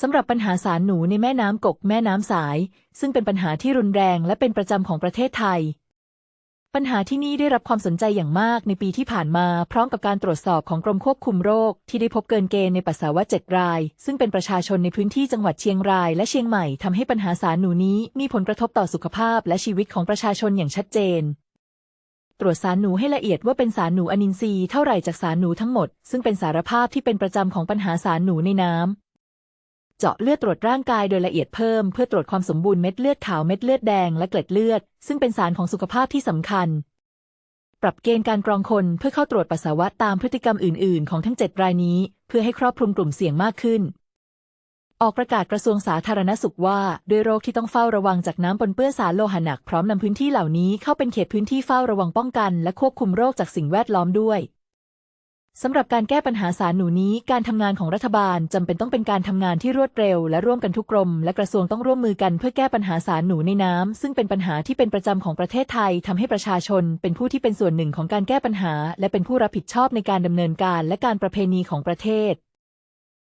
สำหรับปัญหาสารหนูในแม่น้ำกกแม่น้ำสาย ซึ่งเป็นปัญหาที่รุนแรงและเป็นประจำของประเทศไทย ปัญหาที่นี่ได้รับความสนใจอย่างมากในปีที่ผ่านมา พร้อมกับการตรวจสอบของกรมควบคุมโรค ที่ได้พบเกินเกณฑ์ในปัสสาวะเจ็ดราย ซึ่งเป็นประชาชนในพื้นที่จังหวัดเชียงราย และเชียงใหม่ทำให้ปัญหาสารหนูนี้มีผลกระทบต่อสุขภาพและชีวิตของประชาชนอย่างชัดเจนตรวจสารหนูให้ละเอียดว่าเป็นสารหนูอนินทรีย์เท่าไหร่จากสารหนูทั้งหมด ซึ่งเป็นสารภาพที่เป็นประจำของปัญหาสารหนูในน้ำ เจาะเลือดตรวจร่างกายโดยละเอียดเพิ่มเพื่อตรวจความสมบูรณ์เม็ดเลือดขาวเม็ดเลือดแดงและเกล็ดเลือด ซึ่งเป็นสารของสุขภาพที่สำคัญ ปรับเกณฑ์การกรองคนเพื่อเข้าตรวจปัสสาวะตามพฤติกรรมอื่น ๆ ของทั้ง 7 รายนี้ เพื่อให้ครอบคลุมกลุ่มเสี่ยงมากขึ้น ออกประกาศกระทรวงสาธารณสุขว่าด้วยโรคที่ต้องเฝ้าระวังจากน้ำปนเปื้อนสารโลหะหนักพร้อมนำพื้นที่เหล่านี้เข้าเป็นเขตพื้นที่เฝ้าระวังป้องกัน และควบคุมโรคจากสิ่งแวดล้อมด้วย สำหรับการแก้ปัญหาสารหนูนี้ การทำงานของรัฐบาลจำเป็นต้องเป็นการทำงานที่รวดเร็ว และร่วมกันทุกกรม และกระทรวงต้องร่วมมือกันเพื่อแก้ปัญหาสารหนูในน้ำซึ่งเป็นปัญหาที่เป็นประจำของประเทศไทยทำให้ประชาชน เป็นผู้ที่เป็นส่วนหนึ่งของการแก้ปัญหา และเป็นผู้รับผิดชอบในการดำเนินการและการประเพณีของประเทศ